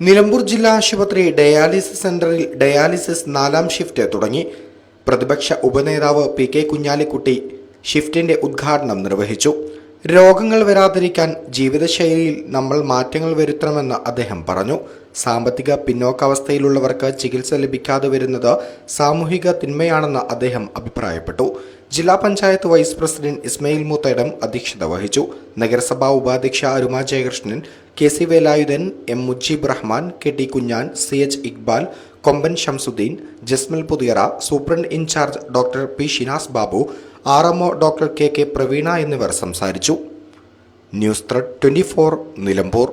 നിലമ്പൂർ ജില്ലാ ആശുപത്രി ഡയാലിസിസ് സെന്ററിൽ ഡയാലിസിസ് നാലാം ഷിഫ്റ്റ് തുടങ്ങി. പ്രതിപക്ഷ ഉപനേതാവ് പി കെ കുഞ്ഞാലിക്കുട്ടി ഷിഫ്റ്റിന്റെ ഉദ്ഘാടനം നിർവഹിച്ചു. രോഗങ്ങൾ വരാതിരിക്കാൻ ജീവിതശൈലിയിൽ നമ്മൾ മാറ്റങ്ങൾ വരുത്തണമെന്ന് അദ്ദേഹം പറഞ്ഞു. സാമ്പത്തിക പിന്നോക്കാവസ്ഥയിലുള്ളവർക്ക് ചികിത്സ ലഭിക്കാതെ വരുന്നത് സാമൂഹിക തിന്മയാണെന്ന് അദ്ദേഹം അഭിപ്രായപ്പെട്ടു. ജില്ലാ പഞ്ചായത്ത് വൈസ് പ്രസിഡന്റ് ഇസ്മയിൽ മൂത്തേടം അധ്യക്ഷത വഹിച്ചു. നഗരസഭാ ഉപാധ്യക്ഷ Aruma Jayakrishnan K C Velayudhan M Mujeeb Rahman K T Kunjan C H Iqbal Komban Shamsuddin Jasmal Puthiyara superintendent in-charge doctor P Shinas Babu R M O doctor K K Praveena എന്നിവർ സംസാരിച്ചു. News thread for Nilambur.